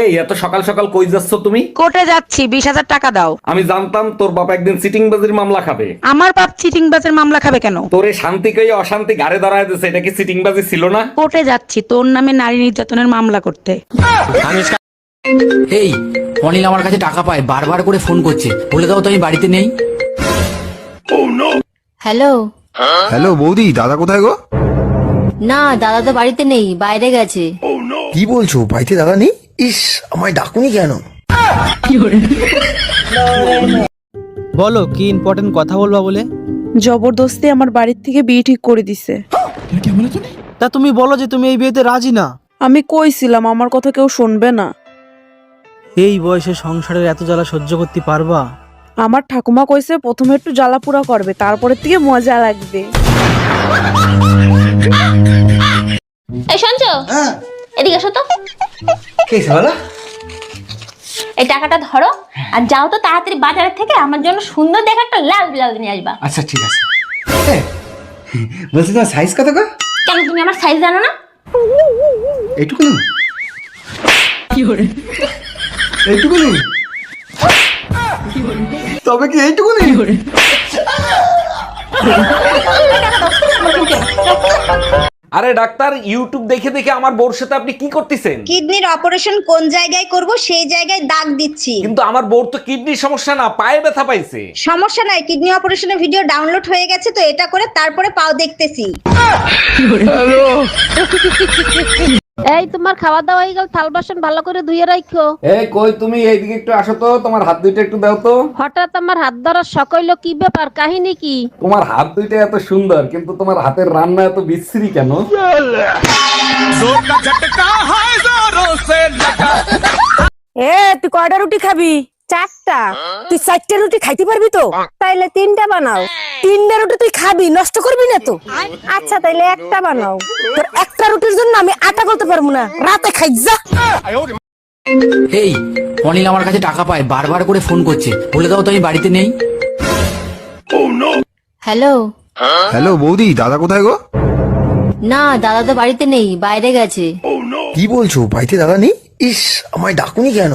এই এত সকাল সকাল কই যাচ্ছ তুমি? কোর্টে যাচ্ছি বিশ হাজার টাকা দাও। আমি জানতাম তোর বাবা একদিন সিটিং বাজির মামলা খাবে। আমার বাপ চিটিং বাজের মামলা খাবে কেন? তোরে শান্তি কই অশান্তি গাড়ে দাঁড়ায় দিছে এটা কি সিটিং বাজি ছিল না? কোর্টে যাচ্ছি তোর নামে নারী নির্যাতনের মামলা করতে। এই অনিল আমার কাছে টাকা পায় বারবার করে ফোন করছে। বলে দাও তো আমি বাড়িতে নেই। হ্যালো। হ্যালো বৌদি দাদা কোথায় গো? না দাদা তো বাড়িতে নেই বাইরে গেছে। কি বলছো বাড়িতে দাদা নেই? ইস আমায় ডাকুনি কেন? বলো কি ইম্পর্টেন্ট কথা বলবা বলে? জবরদস্তি আমার বাড়ির থেকে বিয়ে ঠিক করে দিছে। তা তুমি বলো যে তুমি এই বিয়েতে রাজি না। আমি কইছিলাম আমার কথা কেউ শুনবে না। এই বয়সে সংসারের এত জ্বালা সহ্য করতে পারবা? আমার ঠাকুমা কইছে প্রথমে একটু জ্বালা পুরা করবে তারপরের থেকে মজা লাগবে। এই শুনছো এদিকে এসো তো। এই টাকাটা ধরো আর যাও তো তাড়াতাড়ি বাজারের থেকে আমার জন্য সুন্দর দেখে একটা লাল ব্লাউজ নিয়ে আসবা। আচ্ছা ঠিক আছে। বলছি তোমার সাইজ কত গো? কেন তুমি আমার সাইজ জানো না? এইটুকুনি। এইটুকুনি। তবে কি এইটুকুনি? আরে ডাক্তার ইউটিউব দেখে দেখে আমার বউর সাথে আপনি কি করতেছেন? কিডনির অপারেশন কোন জায়গায় করব সেই জায়গায় দাগ দিচ্ছি। কিন্তু আমার বউর তো কিডনির সমস্যা না পায়ে ব্যথা পাইছে। সমস্যা নাই কিডনি অপারেশনের ভিডিও ডাউনলোড হয়ে গেছে তো এটা করে তারপরে পাও দেখতেছি। এই তোমার খাওয়া দাওয়া হয়ে গেল থাল বাসন ভালো করে ধুয়ে রাখো এই কই তুমি এইদিকে একটু আসো তো তোমার হাত দুইটা একটু দাও তো। হঠাৎ আমার হাত ধরার সকল কি ব্যাপার কাহিনী কি? তোমার হাত দুইটা এত সুন্দর কিন্তু তোমার হাতের রান্না এত বিশ্রী কেন? এ তুই কয়টা রুটি খাবি? চারটা। তুই চারটা রুটি খাইতে পারবি তো? তাইলে তিনটা বানাও। তিনটা রুটি তুই খাবি নষ্ট করবি না তো? আচ্ছা তাইলে একটা বানাও। তোর একটা রুটির জন্য আমি আটা করতে পারব না। রাতে খাই যা। এই অনিল আমার কাছে টাকা পায় বারবার করে ফোন করছে। বলে দাও তো আমি বাড়িতে নেই। হ্যালো। হ্যালো বৌদি দাদা কোথায় গো? না দাদা তো বাড়িতে নেই বাইরে গেছে। কি বলছো বাড়িতে দাদা নেই? ইস আমায় ডাকুনি কেন?